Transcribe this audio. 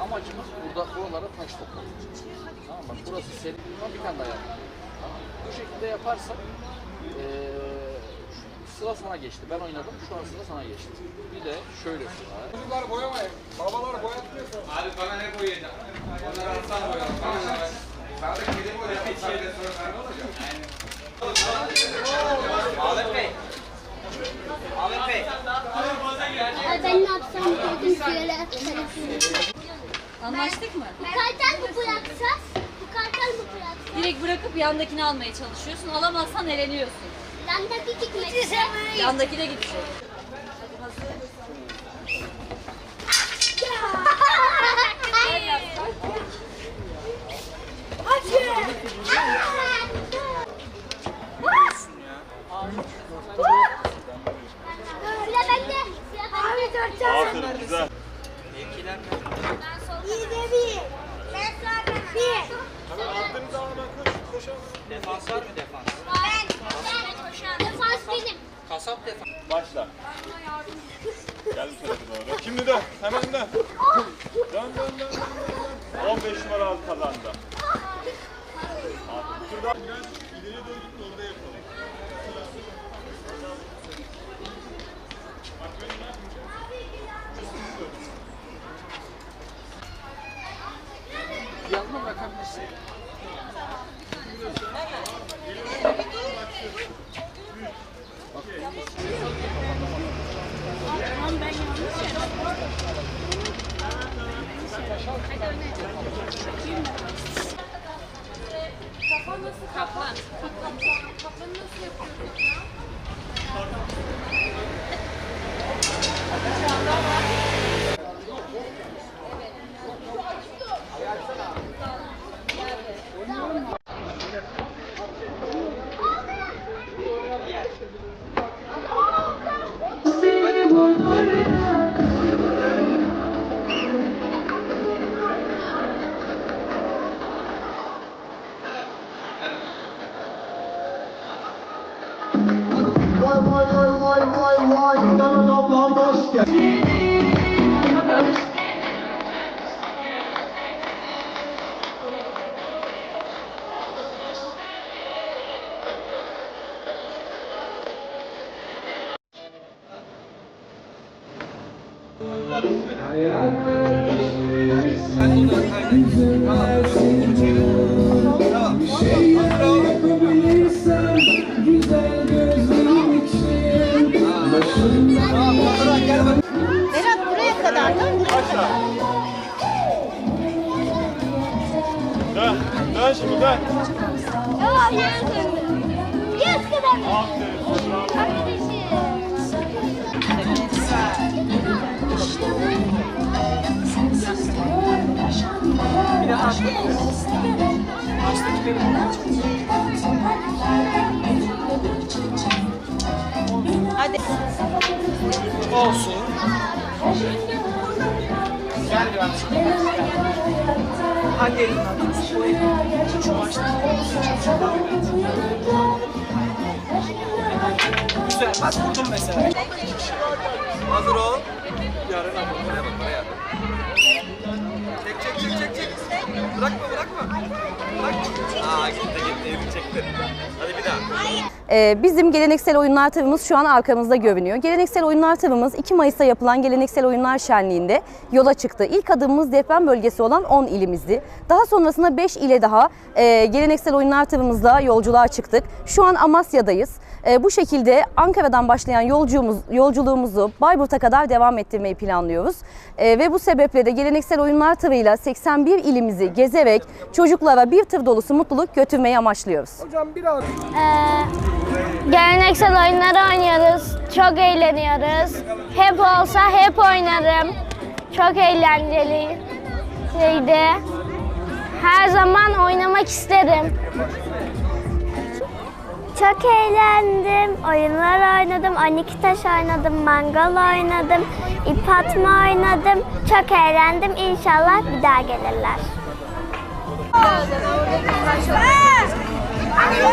Amacımız burada buralara taş toplamak. Tamam mı? Burası senin bir tane daha Bu şekilde yaparsak ee, sıra sana geçti. Ben oynadım. Şu an sıra sana geçti. Bir de şöyle sıra. Şey Çocuklar boyamayın. Babalar boyatmıyorsun. Abi bana ne boyayacaksın? Onları alsan boyalım. Şey ben de kedi boyayacağım. Ben de sonra ben olacağım. Ahmet Bey. Şöyle. Anlaştık mı? Bu kartal mı bırakacağız? Bu kartal mı bırakacağız? Direkt bırakıp yandakini almaya çalışıyorsun. Alamazsan eleniyorsun. Yandaki gitmek üzere. Yandaki de gidecek. Sıra bende. Sıra bende. Aferin güzel. İyi de bir. Ben sonra bir. Attığınız zaman hemen koş, koşalım. Defans var mı defans? Ben. Ben. Defans benim. Kasap defans. Başla. Gel bu tarafa doğru. Şimdi dön. Hemen dön. Dön dön dön. dön, dön. 15 numara al kazandı. Şuradan biraz ileriye doğru git de orada yapalım. Yanına bırakabilirsin. Mercy. like Donald Musk. Yeah. Dön. Dön şimdi dön. Aa yere döndü. Yes kadar. Aferin. Bravo. Arkadaşım. Olsun. Gel biraz. Hangi elini atıyorsun? Bu maçta. Güzel. Bak vurdum mesela. Hazır ol. Yarın ama buraya bak buraya. Çek çek çek çek çek. Bırakma bırakma. Bırakma. Aa gitti gitti. Elini çekti. Hadi bir daha. Ee, bizim geleneksel oyunlar tavımız şu an arkamızda görünüyor. Geleneksel oyunlar tavımız 2 Mayıs'ta yapılan Geleneksel Oyunlar Şenliği'nde yola çıktı. İlk adımımız deprem bölgesi olan 10 ilimizdi. Daha sonrasında 5 ile daha e, geleneksel oyunlar tavımızla yolculuğa çıktık. Şu an Amasya'dayız. E, bu şekilde Ankara'dan başlayan yolculuğumuz, yolculuğumuzu Bayburt'a kadar devam ettirmeyi planlıyoruz. E, ve bu sebeple de geleneksel oyunlar tavıyla 81 ilimizi gezerek çocuklara bir tır dolusu mutluluk götürmeyi amaçlıyoruz. Hocam biraz. Ee, geleneksel oyunları oynuyoruz. Çok eğleniyoruz. Hep olsa hep oynarım. Çok eğlenceliydi. Her zaman oynamak isterim. Çok eğlendim. Oyunlar oynadım. 12 taş oynadım. Mangal oynadım. ip atma oynadım. Çok eğlendim. İnşallah bir daha gelirler. I